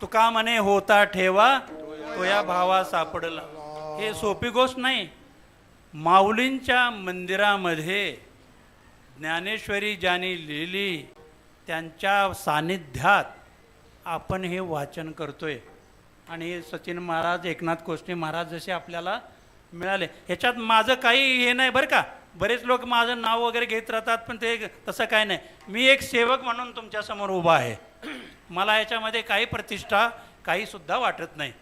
तुका म्हणे होता ठेवा तो या भावा सापडला. हे सोपी गोष्ट नाही. माऊलींच्या मंदिरामध्ये ज्ञानेश्वरी ज्यांनी लिहिली त्यांच्या सानिध्यात आपण हे वाचन करतोय. आणि हे सचिन महाराज एकनाथ कोष्टे महाराज जसे आपल्याला मिळाले. ह्याच्यात माझं काही हे नाही बरं का? बरेच लोक माझं नाव वगैरे घेत राहतात पण ते तसं काय नाही. मी एक सेवक म्हणून तुमच्यासमोर उभा आहे. मला याच्यामध्ये काही प्रतिष्ठा काहीसुद्धा वाटत नाही.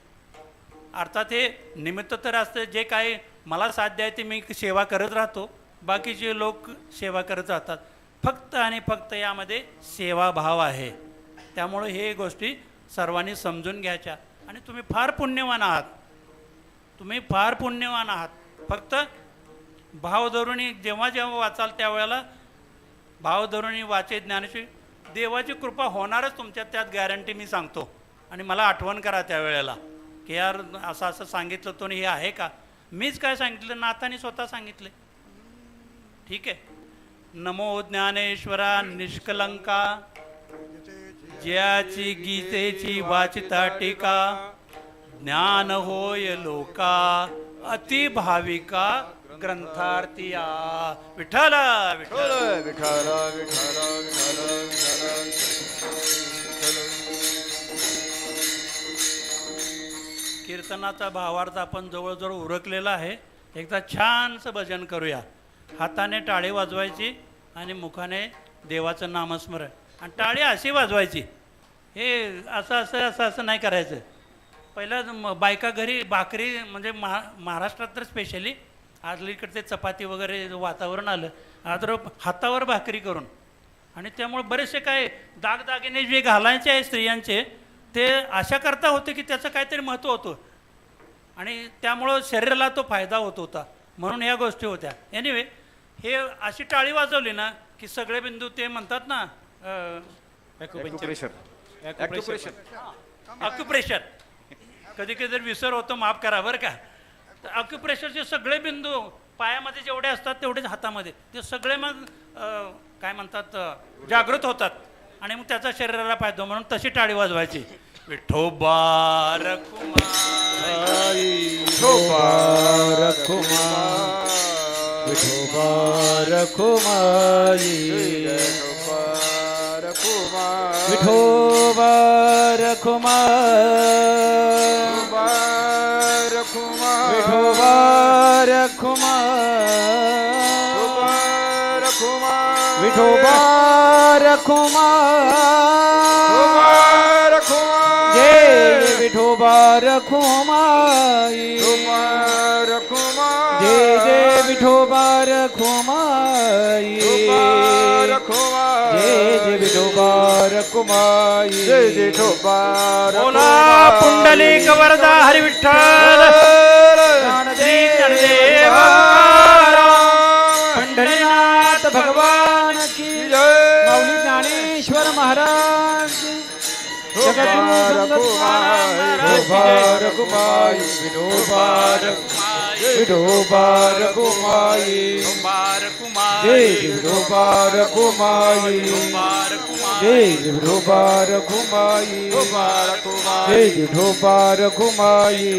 अर्थात हे निमित्त तर असतं जे काही मला साध्य आहे ते मी सेवा करत राहतो. बाकीचे लोक सेवा करत राहतात फक्त आणि फक्त यामध्ये सेवाभाव आहे. त्यामुळे हे गोष्टी सर्वांनी समजून घ्यायच्या. आणि तुम्ही फार पुण्यवान आहात. तुम्ही फार पुण्यवान आहात. फक्त भावधोरणी जेव्हा जेव्हा वाचाल त्यावेळेला भावधोरणी वाचे ज्ञानाची देवाची कृपा होणारच तुमच्यात त्यात गॅरंटी मी सांगतो. आणि मला आठवण करा त्यावेळेला की यार असं असं सांगितलं तो हे आहे का? मीच काय सांगितलं? नाताने स्वतः सांगितले. ठीक आहे. नमो ज्ञानेश्वरा निष्कलंका. ज्याची गीतेची वाचिता टीका ज्ञान होय लोका अति भाविका ग्रंथार्थिया विठ्ठल। विठ्ठल विठ्ठल विठ्ठल कीर्तनाचा भावार्थ आपण जवळजवळ उरकलेला आहे. एकदा छानसं भजन करूया. हाताने टाळी वाजवायची आणि मुखाने देवाचं नामस्मरण. आणि टाळी अशी वाजवायची. हे असं असं असं असं नाही करायचं. पहिलं बायका घरी भाकरी म्हणजे महा महाराष्ट्रात तर स्पेशली आजलीकडे चपाती वगैरे वातावरण आलं आता हातावर भाकरी करून. आणि त्यामुळे बरेचसे काय दागदागिने जे घालायचे आहे स्त्रियांचे ते अशा करता होते की त्याचं काहीतरी महत्त्व होतं. आणि त्यामुळं शरीराला तो फायदा होत होता म्हणून ह्या गोष्टी होत्या. एनिवे हे अशी टाळी वाजवली ना की सगळे बिंदू ते म्हणतात ना अक्युप्रेशर कधी कधी जर विसर होतो माफ करा बरं का. तर अक्युप्रेशरचे सगळे बिंदू पायामध्ये जेवढे असतात तेवढेच हातामध्ये. ते सगळे मग काय म्हणतात जागृत होतात. आणि मग त्याचा शरीराला फायदा. म्हणून तशी टाळी वाजवायची. विठोबा. विठोबा विठोबा रखुमाई विठोबा रखुमाई विठोबा रखुमाई विठोबा रखुमाई जय विठोबा रखुमाई जय जय विठोबा रखुमाई जय जय विठोबा रखुमाई जय जय बोला पुंडलिक वरदा हरी विठ्ठल जगद्गुरु संत तुकाराम महाराज की जय. विठोबा रखुमाई जय विठोबा रखुमाई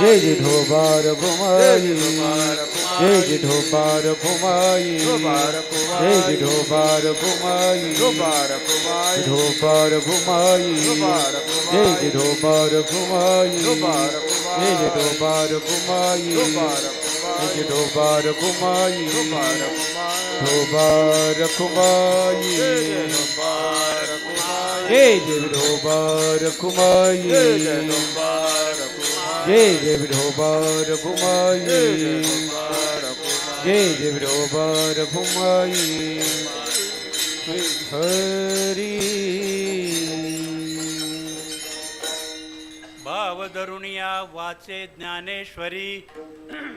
जय विठोबा रखुमाई जय विठोबा रखुमाई जय विठोबा रखुमाई जय विठोबा रखुमाई जय विठोबा रखुमाई विठोबा रखुमाई जय विठोबा रखुमाई जय विठोबा रखुमाई जय विठोबा रखुमाई विठोबा रखुमाई जय जय विठोबा रखुमाई जय जय विठोबा रखुमाई जय जय विठोबा रखुमाई हरी भाव धरुणिया वाचे ज्ञानेश्वरी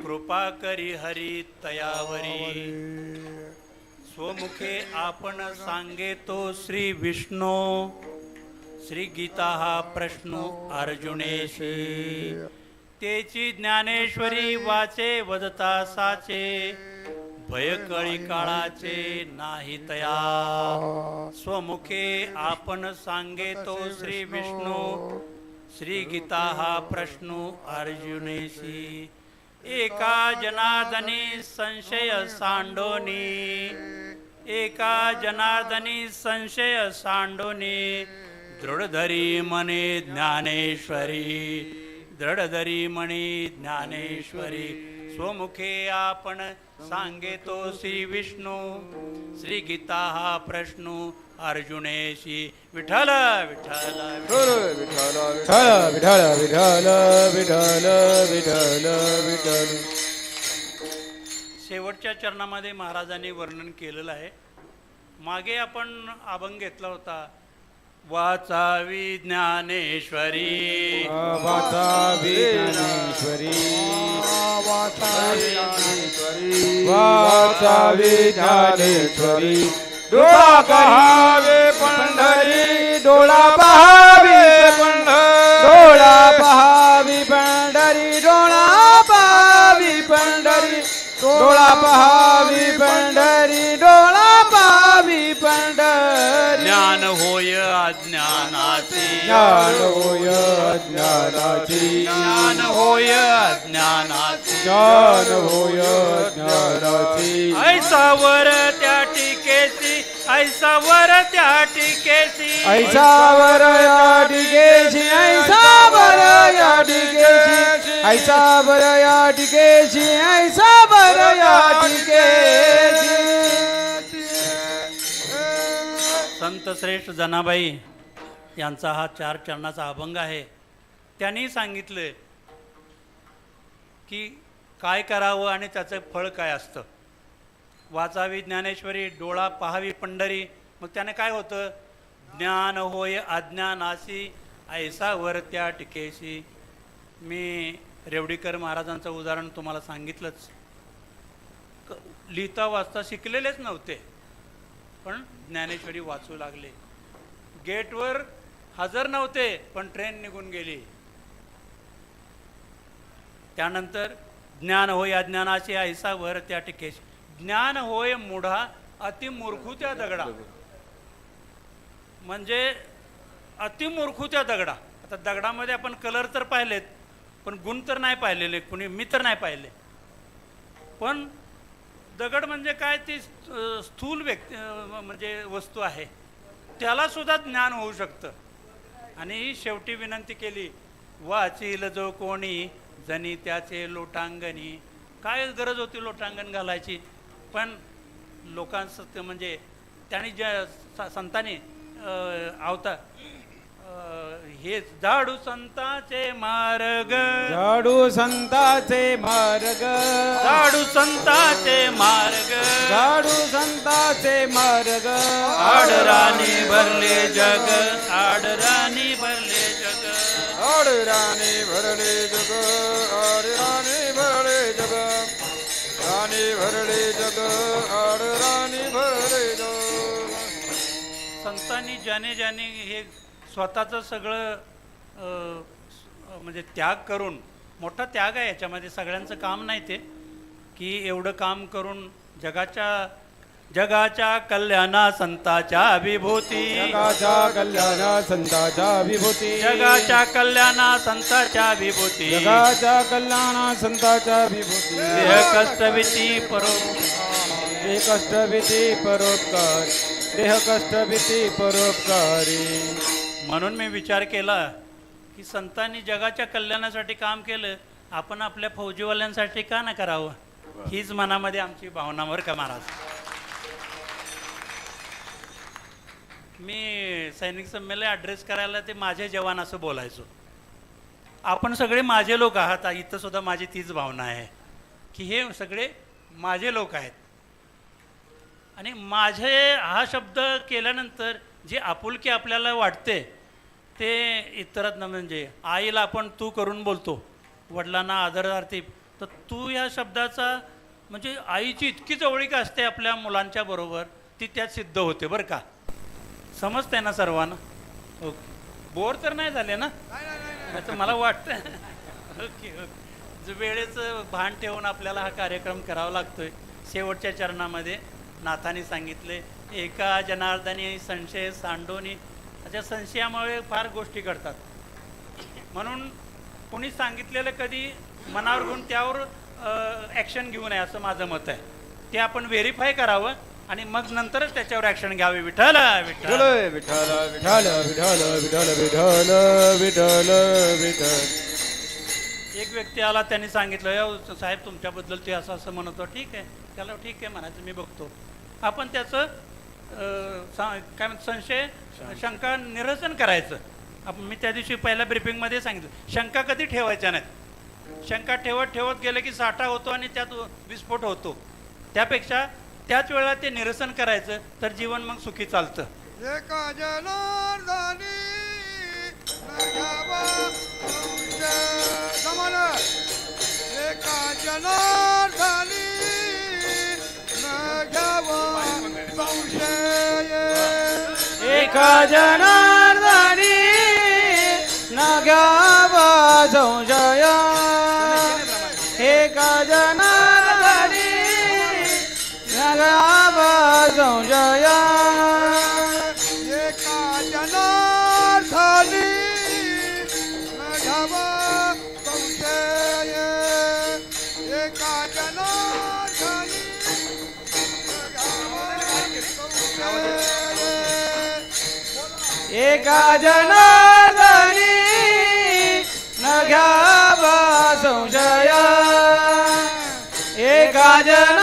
कृपा करी हरी तयावरी। स्वमुखे आपण सांगे तो श्री विष्णू श्री गीता हा प्रश्न अर्जुनेशी। तेची ज्ञानेश्वरी वाचे वदता साचे. भयकळी काळाचे नाही तया. स्वमुखे आपण सांगेतो श्री विष्णू. श्री गीता हा प्रश्न अर्जुनेशी. एका जनार्दनी संशय सांडोनी. एका जनार्दनी संशय सांडोनी. दृढधरी मने ज्ञानेश्वरी. दृढधरी मणी ज्ञानेश्वरी स्वमुखे आपण सांगेतो श्री विष्णू। श्री गीता हा प्रश्न अर्जुनेशी विठ्ठल विठ्ठल विठ्ठल विठ्ठल विठ्ठल विठ्ठल विठ्ठल विठ्ठल। शेवटच्या चरणामध्ये महाराजांनी वर्णन केलेलं आहे. मागे आपण अभंग घेतला होता वाचावी ज्ञानेश्वरी. वाचावी ज्ञानेश्वरी. ज्ञानेश्वरी वाचावी ज्ञानेश्वरी. डोळा पहावे पंढरी डोळा पहा होय अज्ञानाची. ज्ञान होय अज्ञानाची. ज्ञान होय अज्ञानाची. ज्ञान होय ज्ञानाची ऐसावर त्या टीकेची ऐसावर त्या टीकेची ऐसावर या टीकेची ऐसावर या टीकेची ऐसावर या टीकेची ऐसावर या टीकेची संतश्रेष्ठ जनाबाई यांचा हा चार चरणाचा अभंग आहे. त्यांनी सांगितलं की काय करावं आणि त्याचं फळ काय असतं? वाचावी ज्ञानेश्वरी डोळा पहावी पंढरी. मग त्याने काय होतं? ज्ञान होय अज्ञानाशी ऐसा वर त्या टिकेशी. मी रेवडीकर महाराजांचं उदाहरण तुम्हाला सांगितलंच. लिहिता वाचता शिकलेलेच नव्हते. पण ज्ञानेश्वरी वाचू लागले. गेटवर हजर नव्हते पण ट्रेन निघून गेली. त्यानंतर ज्ञान होय अज्ञानाचे ऐसा वर त्या टिकेश. ज्ञान होय मुढा अतिमूर्खू त्या दगडा. म्हणजे अतिमूर्खू त्या दगडा. आता दगडामध्ये आपण कलर तर पाहिलेत पण गुण तर नाही पाहिलेले कुणी मी तर नाही पाहिले. पण दगड म्हणजे काय? ती स्थूल व्यक्ती म्हणजे वस्तू आहे. त्याला सुद्धा ज्ञान होऊ शकतं. आणि शेवटी विनंती केली वाचील जो कोणी जनी त्याचे लोटांगणी. काय गरज होती लोटांगण घालायची? पण लोकांचं म्हणजे त्यांनी ज्या स- संतांनी आवता हे झाडू संताचे मार्ग. झाडू संताचे मार्ग. झाडू संताचे मार्ग. झाडू संताचे मार्ग. आडराणी भरले जग. आडराणी भरले जग. आड राणी भरले जग. आड राणी भरले जग. राणी भरले जग. आड राणी भरले जग. संतांनी ज्याने ज्याने हे स्वतःचं सगळं म्हणजे त्याग करून मोठा त्याग आहे याच्यामध्ये सगळ्यांचं काम नाही ते की एवढं काम करून जगाच्या जगाच्या कल्याणा संताच्या विभूती जगाच्या कल्याणा संताच्या विभूती जगाच्या कल्याणा संताच्या विभूती जगाच्या कल्याणा संताच्या विभूती देह कष्टविती परो देह कष्ट भीती परोपकार. देह कष्ट भीती परोपकारी. म्हणून मी विचार केला की संतांनी जगाच्या कल्याणासाठी काम केलं आपण आपल्या फौजीवाल्यांसाठी का ना करावं? हीच मनामध्ये आमची भावना बरं का महाराज? मी सैनिक संमेलन ॲड्रेस करायला ते माझे जवान असं बोलायचो. आपण सगळे माझे लोक आहात इथं सुद्धा माझी तीच भावना आहे की हे सगळे माझे लोक आहेत. आणि माझे हा शब्द केल्यानंतर जी आपुलकी आपल्याला वाटते ते इतरात म्हणजे आईला आपण तू करून बोलतो वडिलांना आदरार्थी तर तू या शब्दाचा म्हणजे आईची इतकी जवळीक असते आपल्या मुलांच्या बरोबर ती त्यात सिद्ध होते बरं का? समजते ना सर्वांना? ओके. बोर तर नाही झाले ना? आता मला वाटतं ओके ओके. जो वेळेचं भान ठेवून आपल्याला हा कार्यक्रम करावा लागतोय शेवटच्या चरणामध्ये. नाथाने सांगितले एका जनार्दनी संशय सांडोनी अशा संशयामुळे फार गोष्टी घडतात. म्हणून कोणी सांगितलेलं कधी मनावर घेऊन त्यावर ॲक्शन घेऊ नये असं माझं मत आहे. ते आपण व्हेरीफाय करावं आणि मग नंतरच त्याच्यावर ॲक्शन घ्यावी. विठ्ठल विठ्ठल. विठ्ठल विठ्ठल विठ्ठल विठ्ठल विठ्ठल विठ्ठल विठ्ठल एक व्यक्ती आला त्यांनी सांगितलं "अहो, साहेब तुमच्याबद्दल ते असं असं म्हणत ठीक आहे. त्याला ठीक आहे म्हणायचं मी बघतो. आपण त्याचं काय म्हणतात संशय शंका. निरसन करायचं. आपण मी त्या दिवशी पहिल्या ब्रिफिंगमध्ये सांगितलं शंका कधी ठेवायच्या नाहीत? शंका ठेवत ठेवत गेलं की साठा होतो आणि त्यात विस्फोट होतो. त्यापेक्षा त्याच वेळेला ते निरसन करायचं तर जीवन मग सुखी चालतं. एका जनार्दनी गजनार्दनी नगावा संशय हे गजनार्दनी नगावा संशय एका जनार्दनी न घ्यावा संशया. एका जन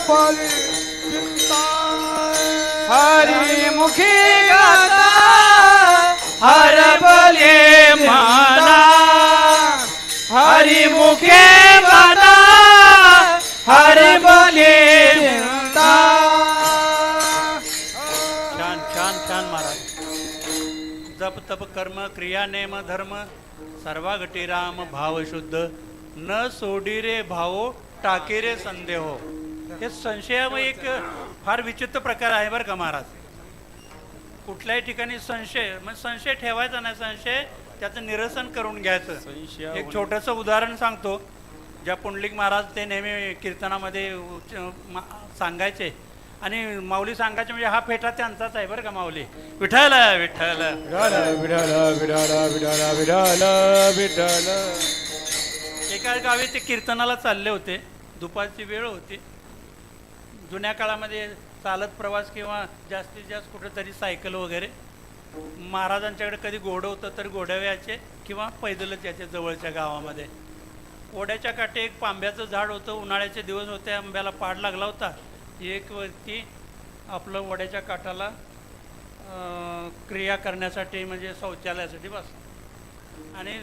चिंता हरी मुखी गाता हर बले माना। हरी मुखे गाता हर बले छान छान छान महाराज. जप तप कर्म क्रिया नेम धर्म सर्वा घटी राम भाव शुद्ध. न सोडी रे भावो टाके रे संदेह. हे संशयामध्ये एक फार विचित्र प्रकार आहे बरं का महाराज. कुठल्याही ठिकाणी संशय म्हणजे संशय ठेवायचा नाही संशय त्याचं निरसन करून घ्यायचं. एक छोटंसं उदाहरण सांगतो. ज्या पुंडलिक महाराज ते नेहमी कीर्तनामध्ये सांगायचे. आणि माऊली सांगायचे म्हणजे हा फेटा त्यांचाच आहे बरं का माऊली. विठ्ठल विठ्ठल. विठाल विठाल विठाल विठाल विठाल विठाल एका गावी ते कीर्तनाला चालले होते. दुपारची वेळ होती. जुन्या काळामध्ये चालत प्रवास किंवा जास्तीत जास्त कुठंतरी सायकल वगैरे महाराजांच्याकडे कधी घोडं होतं तर घोड्यावर यायचे किंवा पैदलच यायचे जवळच्या गावामध्ये. ओढ्याच्या काठी एक पांब्याचं झाड होतं उन्हाळ्याचे दिवस होते आंब्याला पाड लागला होता. एक व्यक्ती आपलं ओढ्याच्या काठाला क्रिया करण्यासाठी म्हणजे शौचालयासाठी बस आणि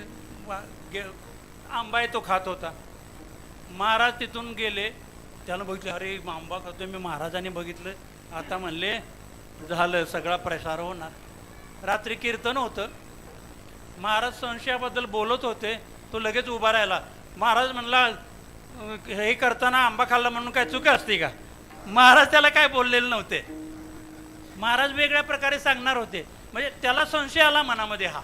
गे- आंबा आहे तो खात होता. महाराज तिथून गेले त्यानं बघितलं अरे आंबा खातोय मी महाराजांनी बघितलं. आता म्हणले झालं सगळा प्रसार होणार. रात्री कीर्तन होतं. महाराज संशयाबद्दल बोलत होते. तो लगेच उभा राहिला. महाराज म्हणला हे करताना आंबा खाल्ला म्हणून काय चुका असते का? महाराज त्याला काय बोललेले नव्हते. महाराज वेगळ्या प्रकारे सांगणार होते. म्हणजे त्याला संशय आला मनामध्ये हा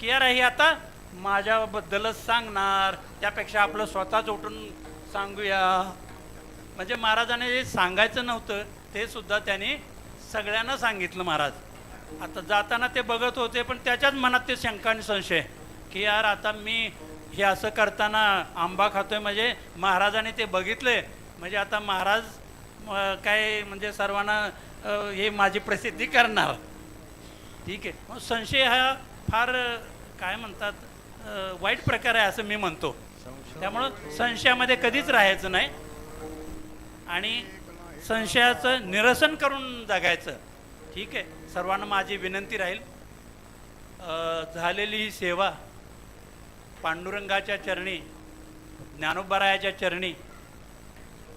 की यार हे आता माझ्याबद्दलच सांगणार. त्यापेक्षा आपलं स्वतःच उठून सांगूया. म्हणजे महाराजाने जे सांगायचं नव्हतं ते सुद्धा त्यांनी सगळ्यांना सांगितलं महाराज. आता जाताना ते बघत होते पण त्याच्याच मनात ते शंका आणि संशय की यार आता मी हे असं करताना आंबा खातोय म्हणजे महाराजाने ते बघितले. म्हणजे आता महाराज काय म्हणजे सर्वांना हे माझी प्रसिद्धी करणार. ठीक आहे. मग संशय हा फार काय म्हणतात वाईट प्रकार आहे असं मी म्हणतो. त्यामुळं संशयामध्ये कधीच राहायचं नाही. आणि संशयाचं निरसन करून जगायचं. ठीक आहे? सर्वांना माझी विनंती राहील. झालेली ही सेवा पांडुरंगाच्या चरणी ज्ञानोबरायाच्या चरणी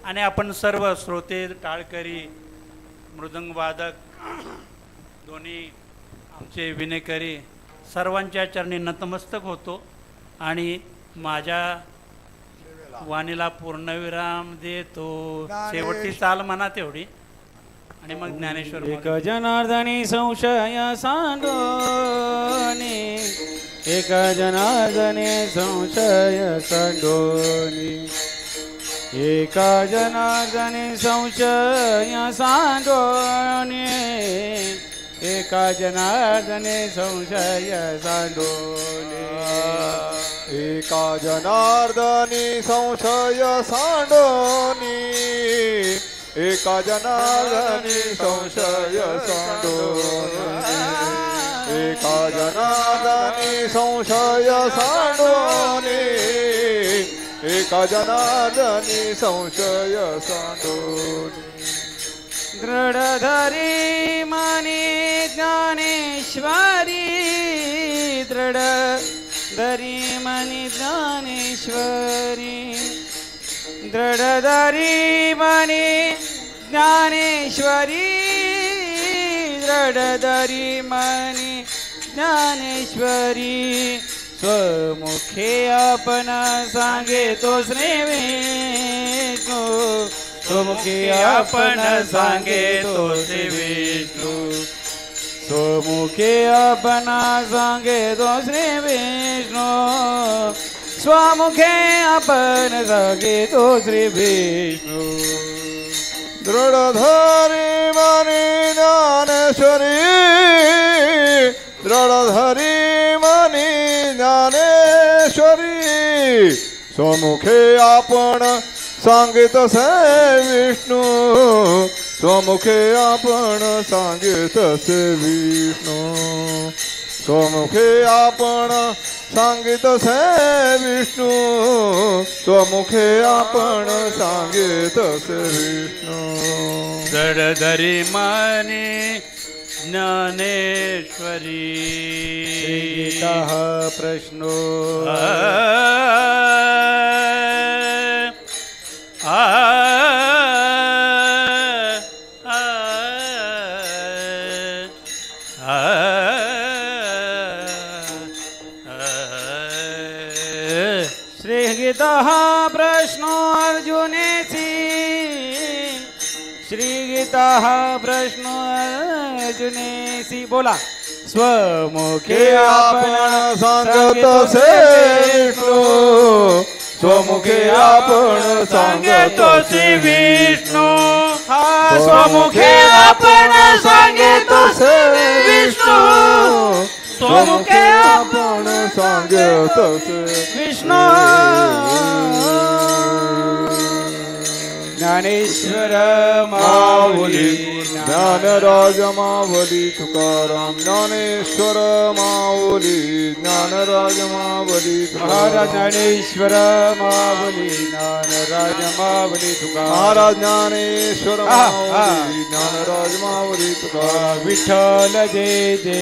आणि आपण सर्व श्रोते टाळकरी मृदंगवादक दोन्ही आमचे विनेकरी सर्वांच्या चरणी नतमस्तक होतो आणि माझ्या वाणीला पूर्णविराम देतो. शेवटची चाल म्हणा तेवढी. आणि मग ज्ञानेश्वर एक. जनार्दनी संशय सांडोनी एक जनार्दनी संशय सांडोनी एका जनार्दनी संशय सांडोनी एका जनार्दनी संशय सांडोनी एका जनार्दनी संशय सांडोनी. एका जनार्दनी संशय सांडोनी. एका जनार्दनी संशय सांडोनी. एका जनार्दनी संशय सांडोनी. दृढधरी माने ज्ञानेश्वरी दृढ धरी मनी ज्ञानेश्वरी दृढधरी मनी ज्ञानेश्वरी दृढधरी मनी ज्ञानेश्वरी। स्वमुखे आपण सांगे तो श्री स्वमुखे आपण सांगे तो श्री स्वमुखे आपण सांगे तो श्री विष्णू स्वमुखे आपण सांगे तो श्री विष्णू दृढधरी मनी ज्ञानेश्वरी दृढधरी मनी ज्ञानेश्वरी स्वमुखे आपण सांगित से विष्णू स्वमुखे आपण सांगित से विष्णू स्वमुखे आपण सांगित से विष्णू। स्वमुखे आपण सांगित से विष्णू। जडधरी माने ज्ञानेश्वरी। गीतः प्रश्नो श्रीगीतः प्रश्नो अर्जुनेसी बोला. स्वमुखे हे आपण सांगत से विष्णू. स्वमुखे आपण सांगतो से विष्णू. हा स्वमुखे आपण सांगतो से विष्णू. स्वमुखे आपण सांगतो से विष्णू. ज्ञानेश्वर माऊली ज्ञानराज मावली तुकाराम ज्ञानेश्वर माऊली ज्ञानराज मावली महाराज तुकाराम ज्ञानेश्वर माऊली ज्ञानराज माऊली तुका महाराज ज्ञानेश्वर आहा, आहा. माऊली ज्ञानराज माऊली तुकाराम। विठ्ठल जय जय।